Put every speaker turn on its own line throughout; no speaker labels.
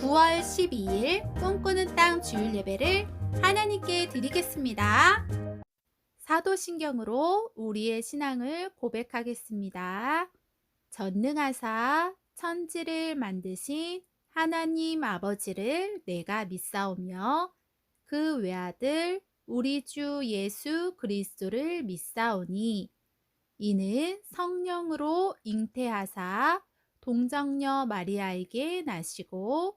9월 12일 꿈꾸는 땅 주일 예배를 하나님께 드리겠습니다. 사도신경으로 우리의 신앙을 고백하겠습니다. 전능하사 천지를 만드신 하나님 아버지를 내가 믿사오며 그 외아들 우리 주 예수 그리스도를 믿사오니 이는 성령으로 잉태하사 동정녀 마리아에게 나시고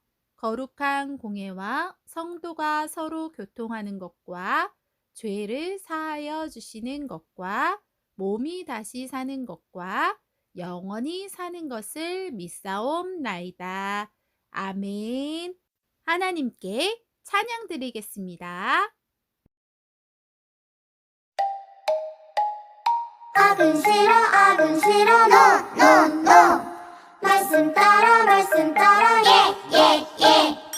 거룩한 공예와 성도가 서로 교통하는 것과 죄를 사하여 주시는 것과 몸이 다시 사는 것과 영원히 사는 것을 믿사옵나이다. 아멘. 하나님께 찬양 드리겠습니다.
악은 싫어 악은 싫어 노노노 말씀 따라 말씀 따라. 예예예. 하나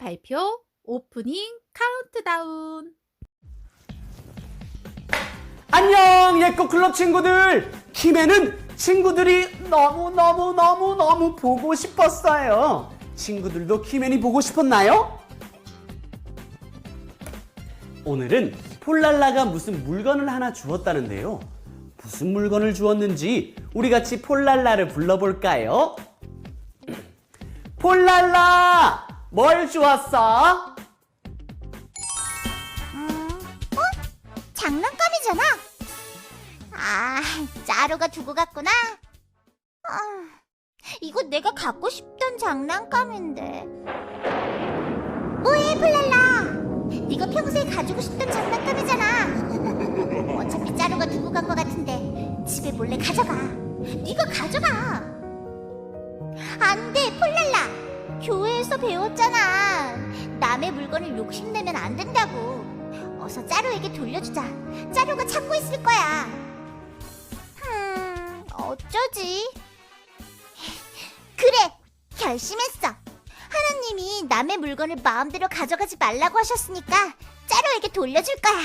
발표 오프닝 카운트다운.
안녕 예꺼 클럽 친구들 김해는 친구들이 너무너무너무너무 보고 싶었어요 친구들도 키맨이 보고 싶었나요? 오늘은 폴랄라가 무슨 물건을 하나 주었다는데요 무슨 물건을 주었는지 우리 같이 폴랄라를 불러볼까요? 폴랄라 뭘 주었어?
장난감이잖아. 아, 짜루가 두고 갔구나. 아, 이거 내가 갖고 싶던 장난감인데. 뭐해, 플랄라? 네가 평소에 가지고 싶던 장난감이잖아. 어차피 짜루가 두고 간 것 같은데 집에 몰래 가져가. 네가 가져가. 안 돼. 교회에서 배웠잖아. 남의 물건을 욕심내면 안 된다고. 어서 짜루에게 돌려주자. 짜루가 찾고 있을 거야. 음, 어쩌지? 그래, 결심했어. 하나님이 남의 물건을 마음대로 가져가지 말라고 하셨으니까 짜루에게 돌려줄 거야.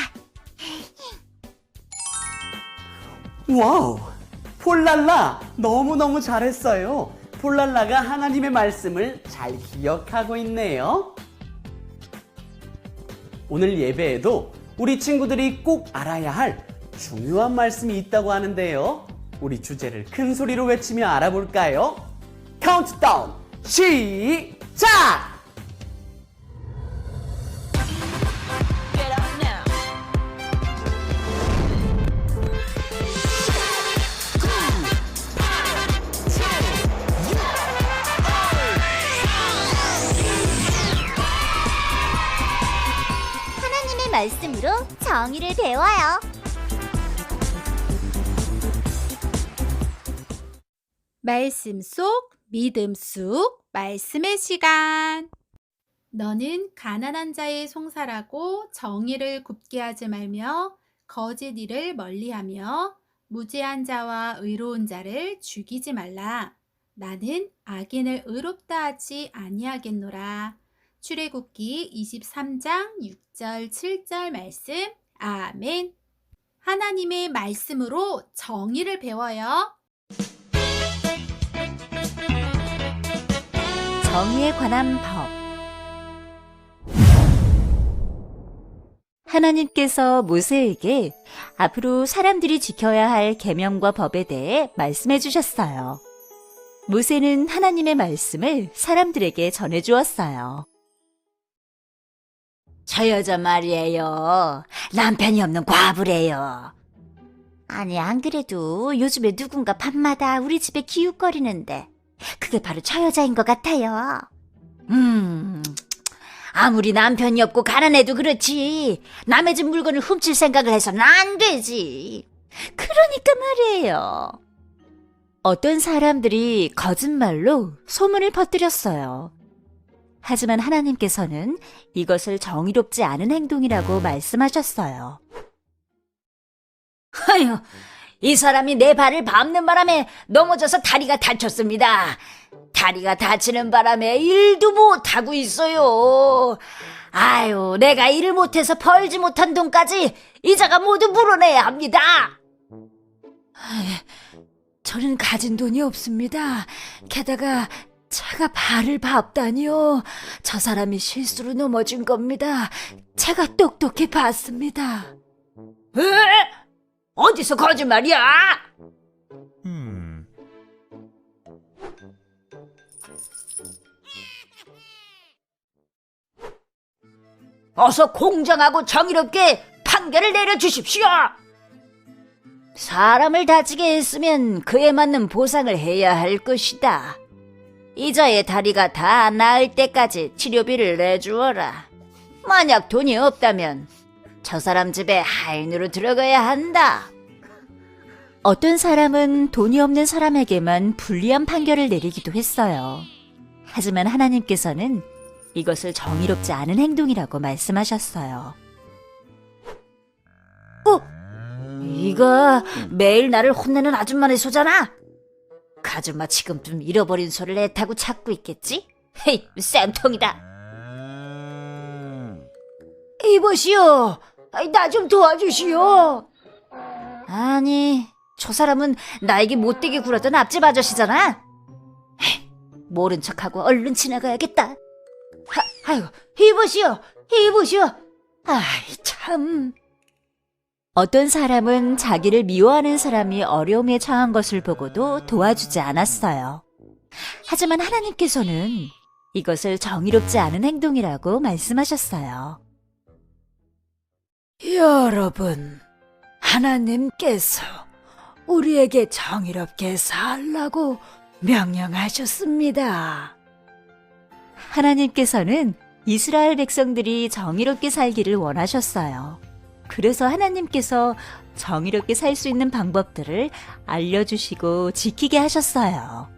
와우! 폴랄라 너무너무 잘했어요. 폴랄라가 하나님의 말씀을 잘 기억하고 있네요. 오늘 예배에도 우리 친구들이 꼭 알아야 할 중요한 말씀이 있다고 하는데요. 우리 주제를 큰 소리로 외치며 알아볼까요? 카운트다운 시작!
말씀으로 정의를 배워요.
말씀 속 믿음 속 말씀의 시간. 너는 가난한 자의 송사라고 정의를 굽게 하지 말며 거짓 일을 멀리하며 무죄한 자와 의로운 자를 죽이지 말라. 나는 악인을 의롭다 하지 아니하겠노라. 출애굽기 23장 6절 7절 말씀. 아멘. 하나님의 말씀으로 정의를 배워요.
정의에 관한 법. 하나님께서 모세에게 앞으로 사람들이 지켜야 할 계명과 법에 대해 말씀해 주셨어요. 모세는 하나님의 말씀을 사람들에게 전해 주었어요. 저 여자 말이에요. 남편이 없는 과부래요.
아니, 안 그래도 요즘에 누군가 밤마다 우리 집에 기웃거리는데, 그게 바로 저 여자인 것 같아요.
음, 아무리 남편이 없고 가난해도 그렇지. 남의 집 물건을 훔칠 생각을 해서는 안 되지. 그러니까 말이에요. 어떤 사람들이 거짓말로 소문을 퍼뜨렸어요. 하지만 하나님께서는 이것을 정의롭지 않은 행동이라고 말씀하셨어요. 아유, 이 사람이 내 발을 밟는 바람에 넘어져서 다리가 다쳤습니다. 다리가 다치는 바람에 일도 못하고 있어요. 아유, 내가 일을 못해서 벌지 못한 돈까지 이자가 모두 물어내야 합니다. 저는 가진 돈이 없습니다. 게다가 제가 발을 밟다니요. 저 사람이 실수로 넘어진 겁니다. 제가 똑똑히 봤습니다. 에? 어디서 거짓말이야?
Hmm.
어서 공정하고 정의롭게 판결을 내려주십시오. 사람을 다치게 했으면 그에 맞는 보상을 해야 할 것이다. 이자의 다리가 다 나을 때까지 치료비를 내주어라. 만약 돈이 없다면 저 사람 집에 하인으로 들어가야 한다. 어떤 사람은 돈이 없는 사람에게만 불리한 판결을 내리기도 했어요. 하지만 하나님께서는 이것을 정의롭지 않은 행동이라고 말씀하셨어요. 어? 이거 매일 나를 혼내는 아줌마네 소잖아. 그 아줌마 지금쯤 잃어버린 소를 애타고 찾고 있겠지? 헤이, 쌤통이다. 이보시오. 나 좀 도와주시오. 아니, 저 사람은 나에게 못되게 굴었던 앞집 아저씨잖아. 헤이, 모른 척하고 얼른 지나가야겠다. 하, 아유, 이보시오, 이보시오. 아이, 참. 어떤 사람은 자기를 미워하는 사람이 어려움에 처한 것을 보고도 도와주지 않았어요. 하지만 하나님께서는 이것을 정의롭지 않은 행동이라고 말씀하셨어요. 여러분, 하나님께서 우리에게 정의롭게 살라고 명령하셨습니다. 하나님께서는 이스라엘 백성들이 정의롭게 살기를 원하셨어요. 그래서 하나님께서 정의롭게 살 수 있는 방법들을 알려주시고 지키게 하셨어요.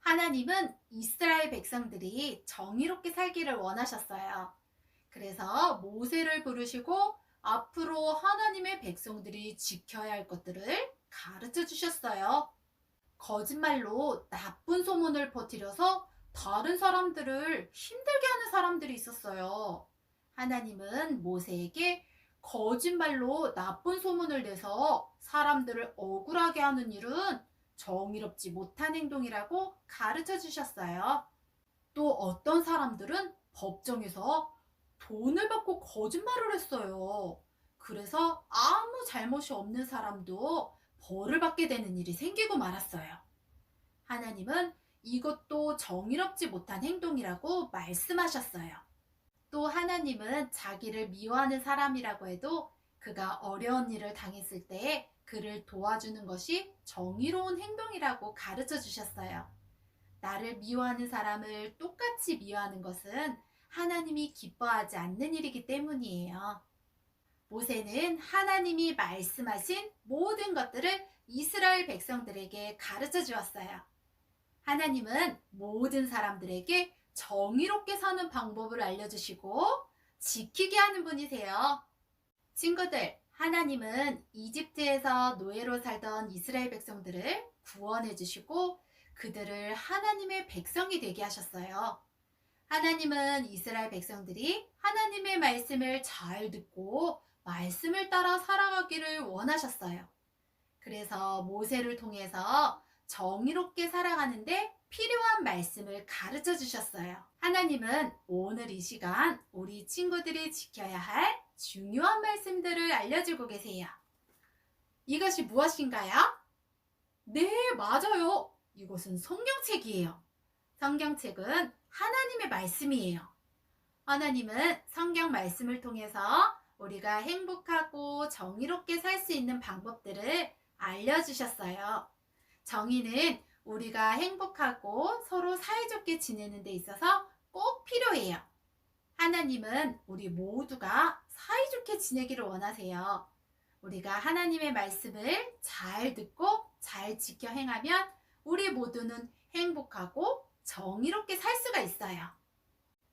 하나님은 이스라엘 백성들이 정의롭게 살기를 원하셨어요. 그래서 모세를 부르시고 앞으로 하나님의 백성들이 지켜야 할 것들을 가르쳐 주셨어요. 거짓말로 나쁜 소문을 퍼뜨려서 다른 사람들을 힘들게 하는 사람들이 있었어요. 하나님은 모세에게 거짓말로 나쁜 소문을 내서 사람들을 억울하게 하는 일은 정의롭지 못한 행동이라고 가르쳐 주셨어요. 또 어떤 사람들은 법정에서 돈을 받고 거짓말을 했어요. 그래서 아무 잘못이 없는 사람도 벌을 받게 되는 일이 생기고 말았어요. 하나님은 이것도 정의롭지 못한 행동이라고 말씀하셨어요. 또 하나님은 자기를 미워하는 사람이라고 해도 그가 어려운 일을 당했을 때에 그를 도와주는 것이 정의로운 행동이라고 가르쳐 주셨어요. 나를 미워하는 사람을 똑같이 미워하는 것은 하나님이 기뻐하지 않는 일이기 때문이에요. 모세는 하나님이 말씀하신 모든 것들을 이스라엘 백성들에게 가르쳐 주었어요. 하나님은 모든 사람들에게 정의롭게 사는 방법을 알려주시고 지키게 하는 분이세요. 친구들, 하나님은 이집트에서 노예로 살던 이스라엘 백성들을 구원해 주시고 그들을 하나님의 백성이 되게 하셨어요. 하나님은 이스라엘 백성들이 하나님의 말씀을 잘 듣고 말씀을 따라 살아가기를 원하셨어요. 그래서 모세를 통해서 정의롭게 살아가는데 필요한 말씀을 가르쳐 주셨어요. 하나님은 오늘 이 시간 우리 친구들이 지켜야 할 중요한 말씀들을 알려주고 계세요. 이것이 무엇인가요? 네, 맞아요. 이것은 성경책이에요. 성경책은 하나님의 말씀이에요. 하나님은 성경 말씀을 통해서 우리가 행복하고 정의롭게 살 수 있는 방법들을 알려주셨어요. 정의는 우리가 행복하고 서로 사이좋게 지내는 데 있어서 꼭 필요해요. 하나님은 우리 모두가 사이좋게 지내기를 원하세요. 우리가 하나님의 말씀을 잘 듣고 잘 지켜 행하면 우리 모두는 행복하고 정의롭게 살 수가 있어요.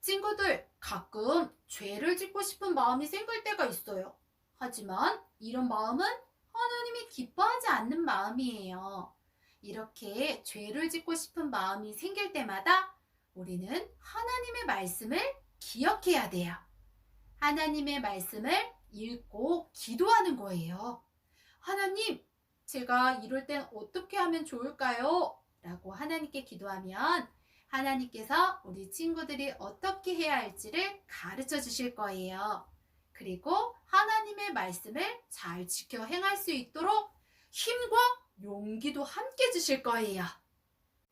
친구들, 가끔 죄를 짓고 싶은 마음이 생길 때가 있어요. 하지만 이런 마음은 하나님이 기뻐하지 않는 마음이에요. 이렇게 죄를 짓고 싶은 마음이 생길 때마다 우리는 하나님의 말씀을 기억해야 돼요. 하나님의 말씀을 읽고 기도하는 거예요. 하나님, 제가 이럴 땐 어떻게 하면 좋을까요? 라고 하나님께 기도하면 하나님께서 우리 친구들이 어떻게 해야 할지를 가르쳐 주실 거예요. 그리고 하나님의 말씀을 잘 지켜 행할 수 있도록 힘과 용기도 함께 주실 거예요.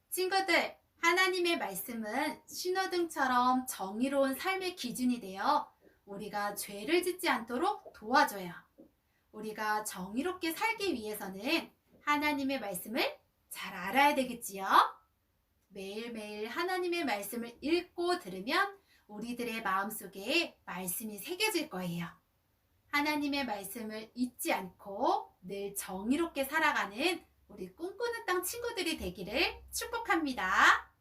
친구들, 하나님의 말씀은 신호등처럼 정의로운 삶의 기준이 되어 우리가 죄를 짓지 않도록 도와줘요. 우리가 정의롭게 살기 위해서는 하나님의 말씀을 잘 알아야 되겠지요? 매일매일 하나님의 말씀을 읽고 들으면 우리들의 마음속에 말씀이 새겨질 거예요. 하나님의 말씀을 잊지 않고 늘 정의롭게 살아가는 우리 꿈꾸는 땅 친구들이 되기를 축복합니다.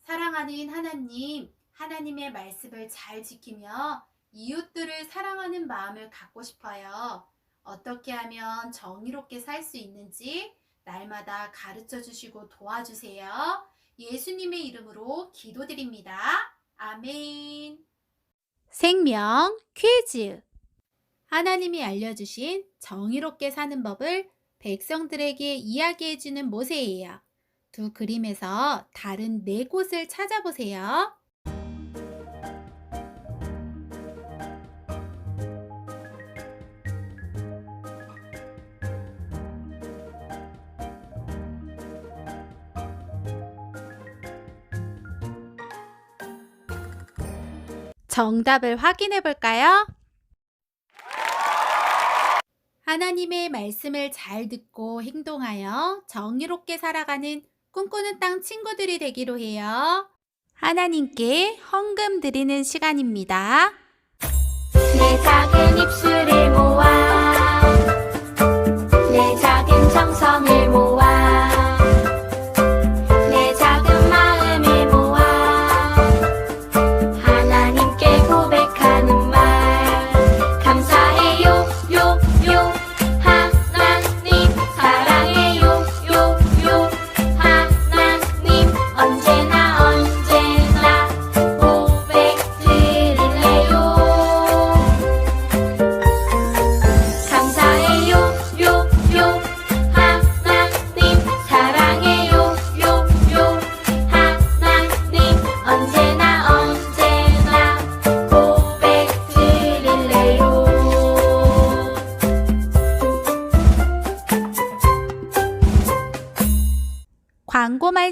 사랑하는 하나님, 하나님의 말씀을 잘 지키며 이웃들을 사랑하는 마음을 갖고 싶어요. 어떻게 하면 정의롭게 살 수 있는지 날마다 가르쳐 주시고 도와주세요. 예수님의 이름으로 기도드립니다. 아멘. 생명 퀴즈. 하나님이 알려주신 정의롭게 사는 법을 백성들에게 이야기해주는 모세예요. 두 그림에서 다른 네 곳을 찾아보세요. 정답을 확인해 볼까요? 하나님의 말씀을 잘 듣고 행동하여 정의롭게 살아가는 꿈꾸는 땅 친구들이 되기로 해요. 하나님께 헌금 드리는 시간입니다.
내 작은 입술을 모아 내 작은 정성을 모아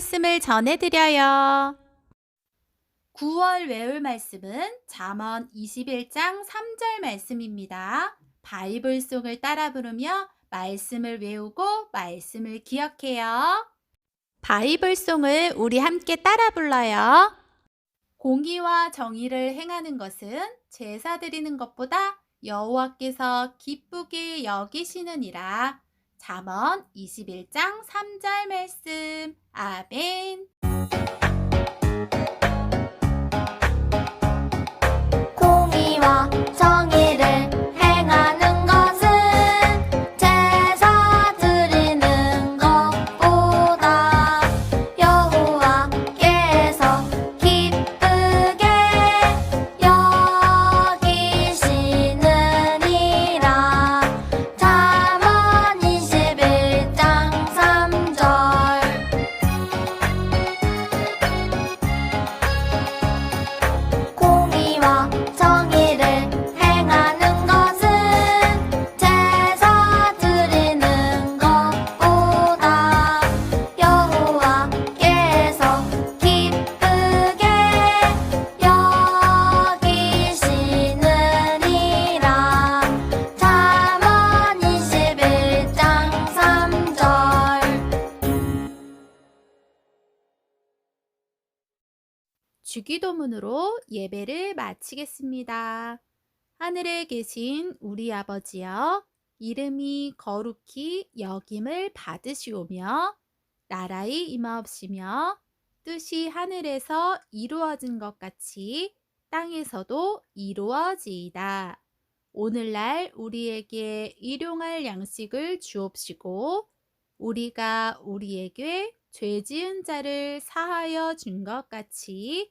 말씀을 전해드려요. 9월 외울 말씀은 잠언 21장 3절 말씀입니다. 바이블송을 따라 부르며 말씀을 외우고 말씀을 기억해요. 바이블송을 우리 함께 따라 불러요. 공의와 정의를 행하는 것은 제사 드리는 것보다 여호와께서 기쁘게 여기시느니라. 잠언 21장 3절 말씀. 아멘. 주기도문으로 예배를 마치겠습니다. 하늘에 계신 우리 아버지여, 이름이 거룩히 여김을 받으시오며, 나라의 임하옵시며, 뜻이 하늘에서 이루어진 것 같이 땅에서도 이루어지이다. 오늘날 우리에게 일용할 양식을 주옵시고, 우리가 우리에게 죄 지은 자를 사하여 준 것 같이